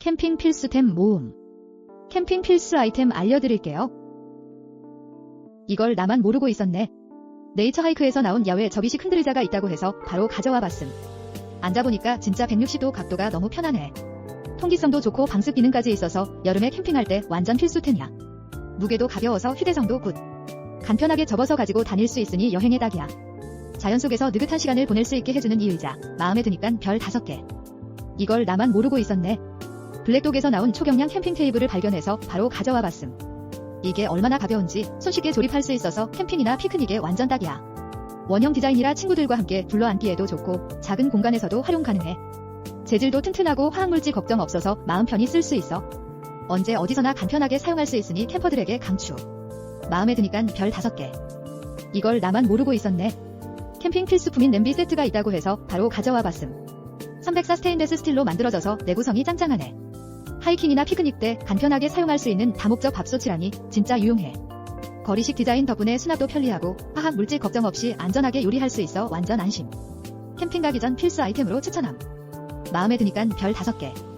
캠핑 필수템 모음. 캠핑 필수 아이템 알려드릴게요. 이걸 나만 모르고 있었네. 네이처 하이크에서 나온 야외 접이식 흔들의자가 있다고 해서 바로 가져와 봤음. 앉아보니까 진짜 160도 각도가 너무 편하네. 통기성도 좋고 방습 기능까지 있어서 여름에 캠핑할 때 완전 필수템이야. 무게도 가벼워서 휴대성도 굿. 간편하게 접어서 가지고 다닐 수 있으니 여행의 딱이야. 자연 속에서 느긋한 시간을 보낼 수 있게 해주는 이 의자. 마음에 드니깐 별 5개. 이걸 나만 모르고 있었네. 블랙독에서 나온 초경량 캠핑 테이블을 발견해서 바로 가져와 봤음. 이게 얼마나 가벼운지 손쉽게 조립할 수 있어서 캠핑이나 피크닉에 완전 딱이야. 원형 디자인이라 친구들과 함께 둘러앉기에도 좋고 작은 공간에서도 활용 가능해. 재질도 튼튼하고 화학물질 걱정 없어서 마음 편히 쓸 수 있어. 언제 어디서나 간편하게 사용할 수 있으니 캠퍼들에게 강추. 마음에 드니깐 별 5개. 이걸 나만 모르고 있었네. 캠핑 필수품인 냄비 세트가 있다고 해서 바로 가져와 봤음. 304 스테인레스 스틸로 만들어져서 내구성이 짱짱하네. 하이킹이나 피크닉 때 간편하게 사용할 수 있는 다목적 밥솥이라니 진짜 유용해. 거리식 디자인 덕분에 수납도 편리하고 화학 물질 걱정 없이 안전하게 요리할 수 있어 완전 안심. 캠핑 가기 전 필수 아이템으로 추천함. 마음에 드니깐 별 5개.